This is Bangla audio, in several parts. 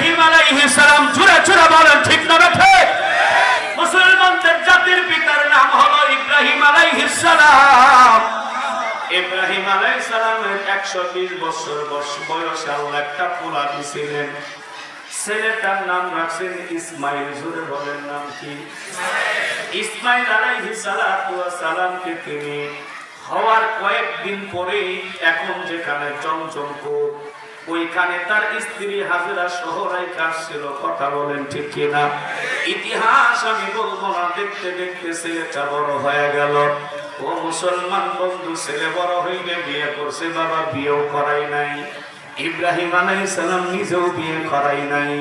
ইব্রাহিম আলাইহিস সালাম চূড়া চূড়া বলেন, ঠিক না বেঠে? মুসলমানদের জাতির পিতার নাম হলো ইব্রাহিম আলাইহিস সালাম। ইব্রাহিম আলাইহিস সালামের 120 বছর বয়স- আল্লাহ একটা পোলা দিছিলেন। ছেলেটার নাম রাখছেন ইসমাইল। জুড়ে বলেন নাম কি? ইসমাইল আলাইহিস সালামকে তিনি হওয়ার কয়েকদিন পরেই এখন যেখানে চমচমপুর ওইখানে তার স্ত্রী হাজিরা শহরাই কাটছিল কথা বলেন ঠিক কিনা? ইতিহাস আমি বলব না, দেখতে দেখতে ছেলেটা বড় হয়ে গেল। ও মুসলমান বন্ধু, ছেলে বড় হইলে বিয়ে করছে, বাবা বিয়েও করাই নাই। ইব্রাহিম আলাইহিস সালাম নিজেও বিয়ে করাই নাই।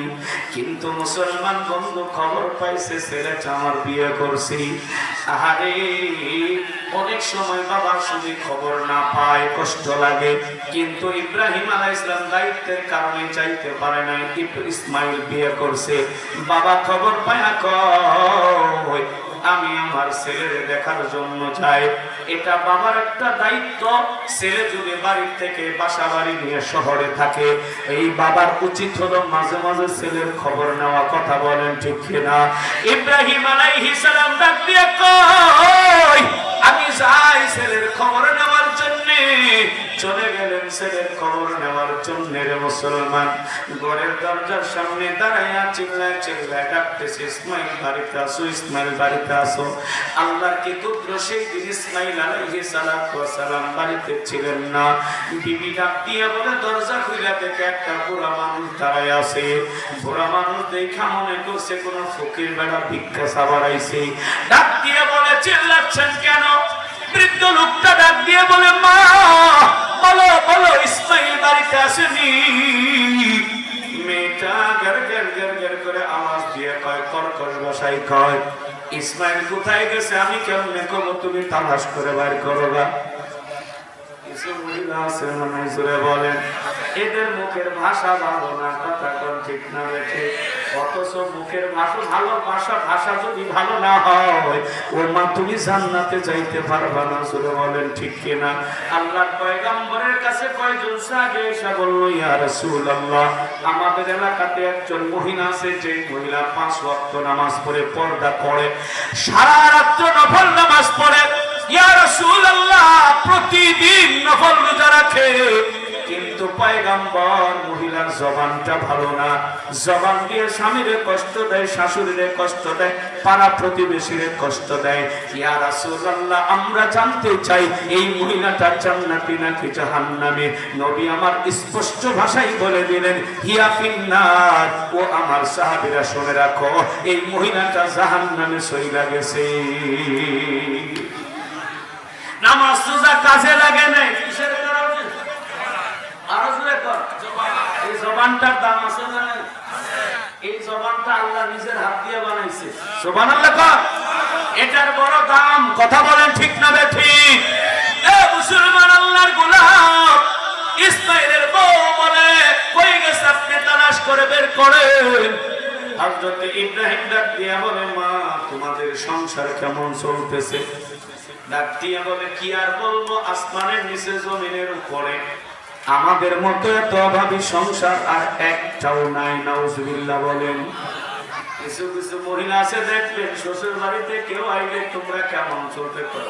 কিন্তু মুসলমান বন্ধু খবর পাইছে, ছেলেটা আমার বিয়ে করছি। আহারে, অনেক সময় বাবা শুধু খবর না পায়, কষ্ট লাগে। কিন্তু ইব্রাহিম আলাইহিস সালাম দায়িত্বের কারণে চাইতে পারে নাই। ইসমাইল বিয়ে করছে। বাবা খবর পায় না আমি আমার ছেলের দেখার জন্য চাই এটা বাবার একটা দায়িত্ব। ছেলে যদি বাড়ির থেকে বাসা বাড়ি নিয়ে শহরে থাকে, এই বাবার উচিত হলো মাঝে মাঝে ছেলের খবর নেওয়া, কথা বলেন ঠিক কিনা। ইব্রাহিম আলাইহিস সালাম ডাক আমি যাই ছেলের খবর নেওয়ার জন্য। চলে গেলেন ছেলের খবর নেওয়ার জন্য রে মুসলমান। ঘরের দরজার সামনে দাঁড়াইয়া চিল্লায় চিল্লায় ডাকতেছে, ইসমাইল, বাড়িতে আসো, ইসমাইল, বাড়িতে আসো। আল্লাহর কি পুত্র সেই দিন ইসমাইল আলাইহিস সালাতু সালাম বাড়িতে ছিলেন না। বিবি ডাক দিয়ে বলে, দরজা খুলে দেখে একটা বুড়া মানুষ দাঁড়ায় আছে। বুড়া মানুষ দেখা মনে করছে কোন ফকির বেড়া ভিক্ষা সাবার আইছে। ডাক দিয়ে বলে, চিল্লাচ্ছেন কেন? বৃদ্ধ লোকটা ডাক দিয়ে বলে, মা বলো বলো ইসমাইল বাড়িতে আসেনি। মেয়েটা গের গের গের গের করে আওয়াজ দিয়ে কয় কর্কশ ভাষায় কয়, ইসমাইল কোথায় গেছে? আমি কেমনে কব? তুমি তালাশ করে বাইর করো বলেন। এদের মুখের ভাষা ভালো না, কথা কোন ঠিক না বেঠে মুখের ভাষা ভালো ভাষা ভাষা যদি ভালো না হয় ওর মা, তুমি জান্নাতে যাইতে না জুড়ে বলেন ঠিক কিনা? আল্লাহর পয়গাম্বরের কাছে কয়জন সাহাবে এসে বলল, ইয়া রাসূলুল্লাহ, আমাদের এলাকাতে একজন মহিলা আছে, যে মহিলা পাঁচ নামাজ পড়ে, পর্দা করে, সারা রাত্র নামাজ পড়ে। ইয়া রাসূলুল্লাহ, প্রতিদিন নফল রোজা রাখে। কিন্তু পয়গাম্বর, মহিলার জবানটা ভালো না। জবান দিয়ে স্বামীরে কষ্ট দেয়, শাশুড়িরে কষ্ট দেয়, পাড়া প্রতিবেশীরে কষ্ট দেয়। ইয়া রাসূলুল্লাহ, আমরা জানতে চাই, এই মহিলাটা জান্নাতি নাকি জাহান্নামে? নবী আমার স্পষ্ট ভাষায় বলে দিলেন, হিয়া ফিন্নার। ও আমার সাহাবীরা, শুনে রাখো, এই মহিলাটা জাহান্নামে সইলা গেছে। নামাজ রোজা কাজে লাগে নাই? এটার বড় দাম, কথা বলেন ঠিক না ঠিক? এ মুসলমান আল্লাহর বউ বলে, কই গেছে আপনি তালাশ করে বের করেন? ইব্রাহিম ডাক দিয়া বলে, মা, তোমাদের সংসার কেমন চলতেছে? ডাক দিয়া বলে, কি আর বলব? আসমানের নিচে জমিনের উপরে আমাদের মতো এত অভাবী সংসার আর একটাও নাই, নাউজুবিল্লাহ বলেন। কিছু কিছু মহিলা আছে দেখবেন শ্বশুর বাড়িতে কেউ আইলে তোমরা কেমন চলতে পারো?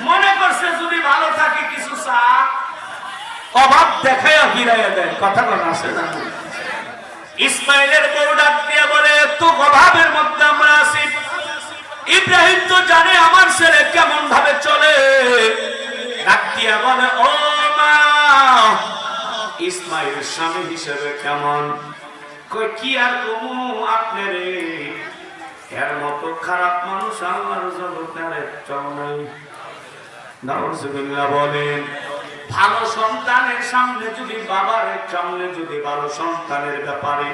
মনে করছে যদি ভালো থাকে কিছু অভাব না ইসমাইলের বউ ডাক দিয়ে বলে এত অভাবের মধ্যে আমরা আছি। ইব্রাহিম তো জানে আমার ছেলে কেমন ভাবে চলে। ডাক বলে, ও মা, ইসমাইল স্বামী হিসেবে কেমন? কি আর কমু আপনি রে এর মতো খারাপ মানুষ আল্লাহর জগতে আর নাই। বলেন, ভালো সন্তানের সামনে যদি বাবার, সামনে যদি ভালো সন্তানের ব্যাপারে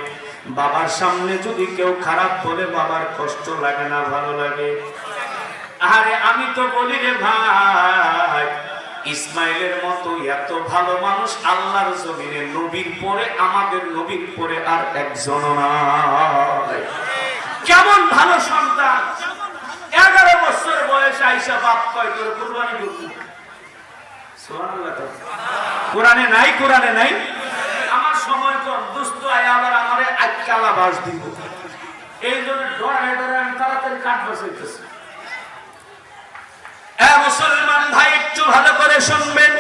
বাবার সামনে যদি কেউ খারাপ বলে বাবার কষ্ট লাগে না, ভালো লাগে। আরে আমি তো বলি রে ভাই, ইসমাইলের মতো এত ভালো মানুষ আল্লাহর জমিনে, নবীর পরে, আমাদের নবীর পরে আর একজন কেমন ভালো সন্তান। এগারো বছর বয়স আইসা বাপ কয় কুরবানি করবি? কোরআনে নাই কোরআনে নাই? আমার সময় কম দুস্থ আয় আবার আমারে আজকালা বাস দিব। এই জন্য ডরায় ডরায় আমি তাড়াতাড়ি কাঠ বসাইতেছি। মুসলমান ভাই, একটু ভালো করে শুনবেন।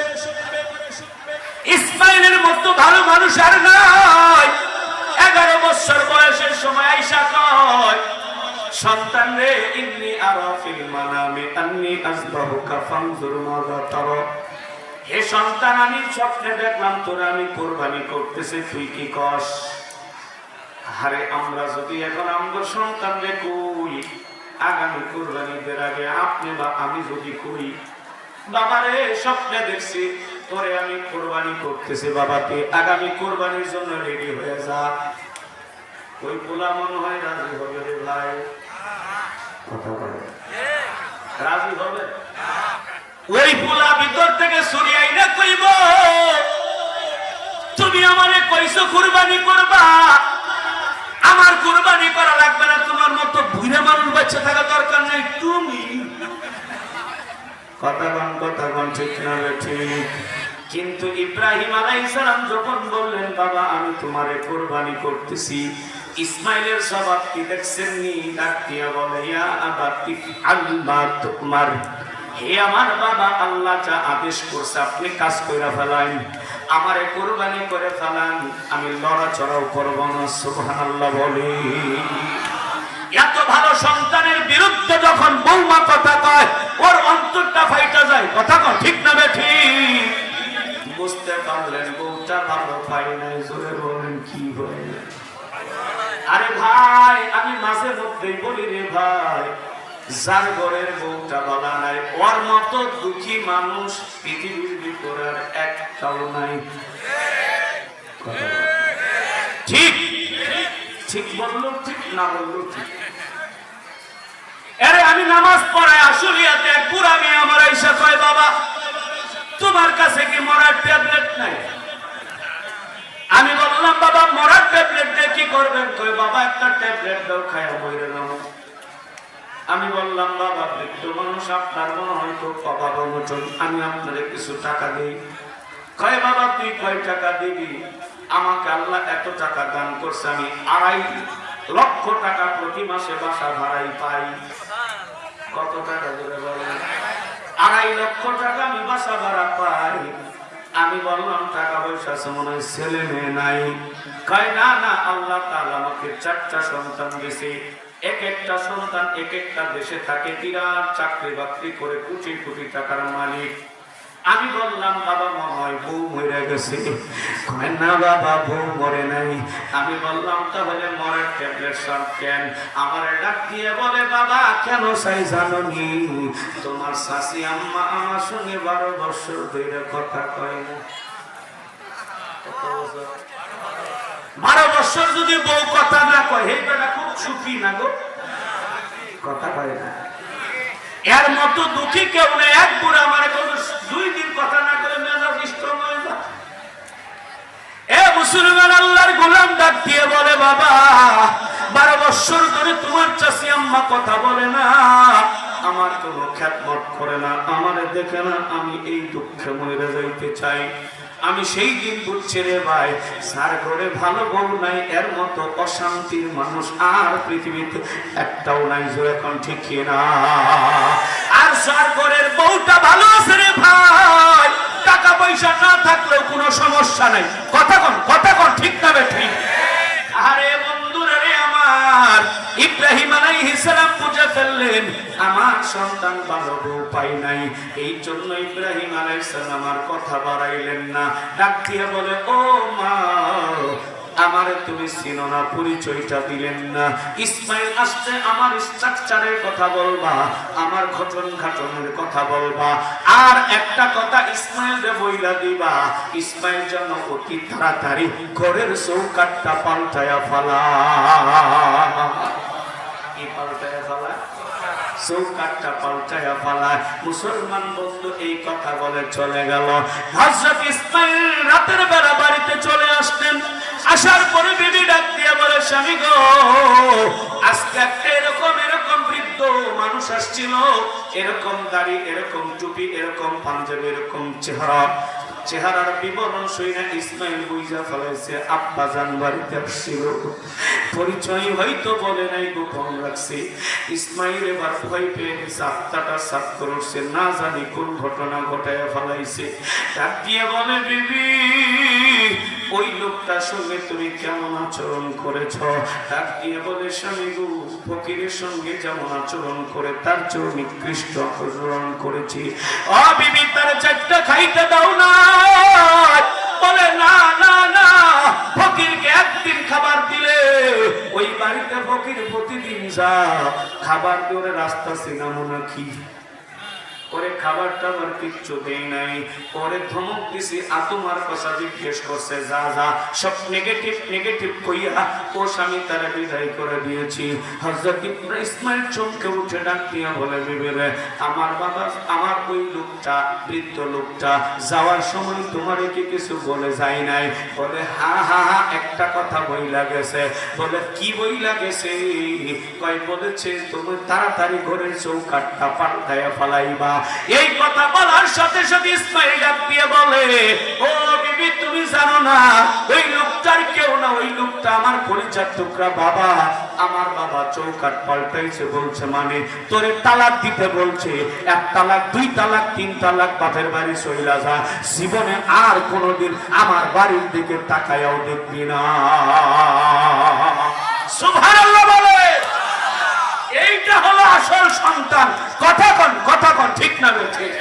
ইসমাইলের মতো ভালো মানুষ আর নয় এগারো বছর বয়সের সময় আইসা কয়, সন্তান রে, ইন্নি আরা মানামে আন্নি মাযা তারা। হে সন্তান, আমি স্বপ্নে দেখলাম, তোরা আমি কোরবানি করতেছি, তুই কি কস? আরে, আমরা যদি এখন আমগো সন্তান রে কই, আগামী কোরবানিদের আগে আপনি বা আমি যদি কই বাবারে স্বপ্নে দেখছি, তোরে আমি কোরবানি করতেছি বাবাকে আগামী কোরবানির জন্য রেডি হয়ে যা। ওই পোলা মনে হয় রাজি হবে রে ভাই। রাজি হবে? ওই পোলা ভিতর থেকে সরিয়াই না কইব, তুমি আমারে কইছো কুরবানি করবা। আমার কুরবানি করা লাগবে না, তোমার মতো বুড়ে মানুষ বাচ্চা থাকা দরকার নেই, তুমি। কথা কন ঠিক না ঠিক। কিন্তু ইব্রাহিম আলাইহিস সালাম যখন বললেন, বাবা, আমি তোমারে কুরবানি করতেছি। ইসমাইলের স্বভাব কি দেখছেন নি ডাক দিয়া বলে, ইয়া আবাতি, আল্লাহ তোমার হে আমার বাবা, আল্লাহ যা আদেশ করছে, আপনি কাজ করে ফেলান আমারে কোরবানি করে ফেলান আমি লড়াচড়াও করব না, সুবহানাল্লাহ বলি। এত ভালো সন্তানের বিরুদ্ধে যখন বৌমা কথা কয়, ওর অন্তরটা ফাইটা যায়। কথা কন ঠিক না বে ঠিক? বুঝতে পারলেন, বউটা ভালো পাই নাই, জোরে বলেন, কি বলে? আরে ভাই, আমি মাঝে মধ্যেই বলি রে ভাই যার ঘরের বউটা বলা নাই, ওর মতো দুঃখী মানুষ পৃথিবীর ভিতরে আর একটাও নাই। ঠিক ঠিক বলল, ঠিক না বলল, ঠিক। আরে আমি নামাজ পড়াই আসলিয়াতে এক বুড়া মেয়ে আমার আইসা কয়, বাবা, তোমার কাছে কি মরার ট্যাবলেট নাই? আমি বললাম, বাবা, মরার ট্যাবলেট দিয়ে কি করবেন? কই বাবা, একটা ট্যাবলেট দাও, খায়া বইরে নাও আমি বললাম, বাবা, বৃদ্ধ মানুষ, আপনার মনে হয় খুব অভাব অনটন আমি আপনাদের কিছু টাকা দিই। কয়, বাবা, তুই কয় টাকা দিবি? আমাকে আল্লাহ এত টাকা দান করছে, আমি আড়াই লক্ষ টাকা প্রতি মাসে বাসা ভাড়াই পাই। কত টাকা ধরে বলেন? আড়াই লক্ষ টাকা আমি বাসা ভাড়া পাই। আমি বললাম, টাকা পয়সা আছে, মনে হয় ছেলে মেয়ে নাই। কয়, না না, আল্লাহ তাআলা আমাকে চারটা সন্তান দিয়েছে। এক একটা সন্তান এক একটা দেশে থাকে, বিরাট চাকরি বাকরি করে কোটি কোটি টাকার মালিক। আমি বললাম, বাবা মনে হয় বউ মরে গেছে। না বাবা, বউ মরে নাই। আমি বললাম, তাহলে মরার ট্যাবলেট সব কেন? আমার ডাক দিয়ে বলে, বাবা, কেন চাই জানো নি তোমার শাশি আম্মা আমার সঙ্গে বারো বছর ধরে কথা কয় না? বারো বছর যদি বউ কথা না কয় হে বেটা, খুব সুখী না গো? কথা কয় না। এর মতো দুঃখী কেউ নেই। এক বুড়া কোন দুই দিন কথা না করে মেজাজ স্ট্রং হয়ে এ মুসলমান আল্লাহর গোলাম ডাক দিয়ে বলে, বাবা বারো বছর ধরে তোমার চাষি আম্মা কথা বলে না। আমার কোনো খ্যাতমত করে না। আমার দেখে না আমি এই দুঃখে মরে যাইতে চাই। আমি সেই দিন বুঝছি রে ভাই সার ঘরে ভালো বউ নাই, এর মতো অশান্তির মানুষ আর পৃথিবীতে একটাও নাই জোরে এখন ঠিক না আর সার ঘরের বউটা ভালো আছে রে ভাই, টাকা পয়সা না থাকলেও কোনো সমস্যা নাই। কথা কন কথা কন, ঠিক না ঠিক? আরে ইব্রাহিম আলাইহিস সালাম বুঝে ফেললেন, আমার সন্তান ভালো পাই নাই। এই জন্য ইব্রাহিম আলাইহিস সালাম আর কথা বাড়াইলেন না। ডাক দিয়ে বলে, ও মা আমারে তুমি চিনো না, পরিচয়টা দিলেন না। ইসমাইল আসতে আমার স্ট্রাকচারের কথা বলবা, আমার ঘটন ঘাটনের কথা বলবা। আর একটা কথা ইসমাইল রে বইলা দিবা, ইসমাইল যেন অতি তাড়াতাড়ি ঘরের চৌকাটটা পাল্টায়া ফালা। কি পাল্টায়া ফালা? চৌকাটটা পাল্টায়া ফালায় মুসলমান বন্ধু এই কথা বলে চলে গেল। হযরত ইসমাইল রাতের বেলা বাড়িতে চলে আসলেন। আসার পরে বিবি ডাক দিয়ে বলে, স্বামী গো, আজকে একটা এরকম এরকম বৃদ্ধ মানুষ আসছিল। এরকম দাড়ি, এরকম টুপি, এরকম পাঞ্জাবি, এরকম চেহারা। চেহারার বিবরণ শুনে ইসমাইল বুঝা ফেলাইছে আব্বা জান বাড়িতে আসছিল। পরিচয় হয়তো বলে নাই, গোপন রাখছে। ইসমাইল এবার ভয় পেয়ে গেছে, আত্মাটা সাফ করছে, না জানি কোন ঘটনা ঘটায় ফেলাইছে। ডাক দিয়ে বলে বিবি ওই লোকটার সঙ্গে তুমি কেমন আচরণ করেছ? দিয়ে বলে, স্বামী গো, ফকিরের সঙ্গে যেমন আচরণ করে, তার চেয়েও নিকৃষ্ট আচরণ করেছি। তার চারটা খাইতে দাও না। বলে, না না না, ফকিরকে একদিন খাবার দিলে ওই বাড়িতে ফকির প্রতিদিন যা, খাবার দিয়ে রাস্তা চিনামো নাকি ওরে খাবার টাবার কিচ্ছু দেই নাই। ওরে ধমক দিছি আতুমার কথা জিজ্ঞেস করছে, যা যা। সব নেগেটিভ নেগেটিভ কইয়া ও স্বামী তারা বিদায় করে দিয়েছি। হজরত ইসমাইল চমকে উঠে ডাক দিয়া বলে বিবেলে আমার বাবা, আমার ওই লোকটা, বৃদ্ধ লোকটা, যাওয়ার সময় তোমার কি কিছু বলে যায় নাই? বলে, হা হা হা, একটা কথা বই লাগেছে বলে, কি বই লাগেছে কয়, বলেছে, তুমি তাড়াতাড়ি ঘরের চৌকাটটা পাল্টায় ফালাইবা। এই কথা বলার সাথে সাথে ইসমাইল ডাক দিয়ে বলে, ও বিবি, তুমি জানো না, ওই লোকটার কেউ না, ওই লোকটা আমার পরিচার টুকরা বাবা। আমার বাবা চৌকাট পাল্টাইছে, বলছে মানে তোরে তালাক দিতে বলছে। এক তালাক, দুই তালাক, তিন তালাক, বাপের বাড়ি সইলা যা। জীবনে আর কোনোদিন আমার বাড়ির দিকে তাকায়াও দেখবি না। সুবহানাল্লাহ বলে। এইটা হলো আসল সন্তান। কথা কন কথা কন ঠিক না ঠিক